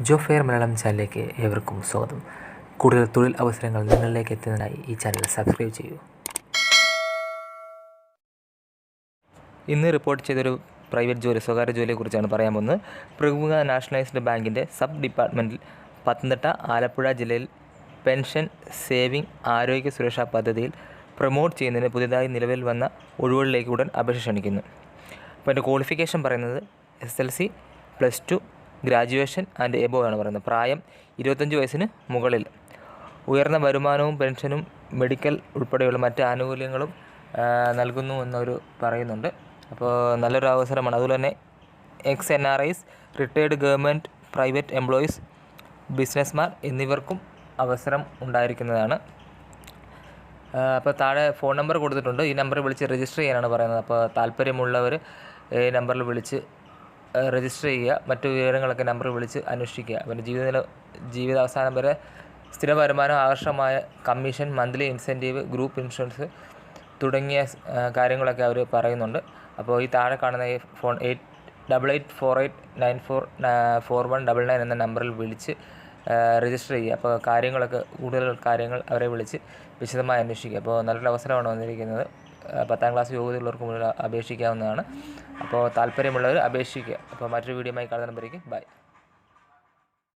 ജോ fair Malayalam ചാനലിലേക്ക് ഏവർക്കും സ്വാഗതം. കൂടുതൽ തൊഴിൽ അവസരങ്ങൾ നിങ്ങളിലേക്ക് എത്തുന്നതിനായി ഈ ചാനൽ സബ്സ്ക്രൈബ് ചെയ്യൂ. ഇന്ന് റിപ്പോർട്ട് ചെയ്തൊരു പ്രൈവറ്റ് ജോലി സ്വകാര്യ ജോലിയെക്കുറിച്ചാണ് പറയാൻ പോകുന്നത്. പ്രമുഖ നാഷണലൈസ്ഡ് ബാങ്കിന്റെ സബ് ഡിപ്പാർട്ട്മെന്റിൽ പത്തനംതിട്ട ആലപ്പുഴ ജില്ലയിൽ പെൻഷൻ സേവിംഗ് ആരോഗ്യ സുരക്ഷാ പദ്ധതിയിൽ പ്രൊമോട്ട് ചെയ്യുന്നതിന് പുതിയതായി നിലവിൽ വന്ന ഒഴിവുകളിലേക്ക് ഉടൻ അപേക്ഷ ക്ഷണിക്കുന്നു. അപ്പോൾ എന്റെ ക്വാളിഫിക്കേഷൻ പറയുന്നത് S L C plus two graduation and above ആണ് പറയുന്നത്. പ്രായം ഇരുപത്തഞ്ച് വയസ്സിന് മുകളിൽ. ഉയർന്ന വരുമാനവും പെൻഷനും മെഡിക്കൽ ഉൾപ്പെടെയുള്ള മറ്റ് ആനുകൂല്യങ്ങളും നൽകുന്നു എന്നവർ പറയുന്നുണ്ട്. അപ്പോൾ നല്ലൊരു അവസരമാണ്. അതുപോലെ തന്നെ ex N R Is retired government private employees ബിസിനസ്മാർ എന്നിവർക്കും അവസരം ഉണ്ടായിരിക്കുന്നതാണ്. അപ്പോൾ താഴെ ഫോൺ നമ്പർ കൊടുത്തിട്ടുണ്ട്. ഈ നമ്പറിൽ വിളിച്ച് രജിസ്റ്റർ ചെയ്യാനാണ് പറയുന്നത്. അപ്പോൾ താല്പര്യമുള്ളവർ ഈ നമ്പറിൽ വിളിച്ച് രജിസ്റ്റർ ചെയ്യുക. മറ്റു വിവരങ്ങളൊക്കെ നമ്പർ വിളിച്ച് അന്വേഷിക്കുക. പിന്നെ ജീവിത ജീവിതാവസാനം വരെ സ്ഥിര വരുമാനം ആകർഷമായ commission monthly incentive group insurance തുടങ്ങിയ കാര്യങ്ങളൊക്കെ അവർ പറയുന്നുണ്ട്. അപ്പോൾ ഈ താഴെ കാണുന്ന ഈ phone eight double eight four eight nine four four one double nine എന്ന നമ്പറിൽ വിളിച്ച് രജിസ്റ്റർ ചെയ്യുക. അപ്പോൾ കാര്യങ്ങളൊക്കെ കൂടുതൽ കാര്യങ്ങൾ അവരെ വിളിച്ച് വിശദമായി അന്വേഷിക്കുക. അപ്പോൾ നല്ലൊരു അവസരമാണ് വന്നിരിക്കുന്നത്. പത്താം ക്ലാസ് യോഗ്യതയുള്ളവർക്ക് മുന്നിൽ അപേക്ഷിക്കാവുന്നതാണ്. അപ്പോൾ താല്പര്യമുള്ളവർ അപേക്ഷിക്കുക. അപ്പോൾ മറ്റൊരു വീഡിയോയുമായി കാണുന്ന നമ്പറേക്ക് ബൈ.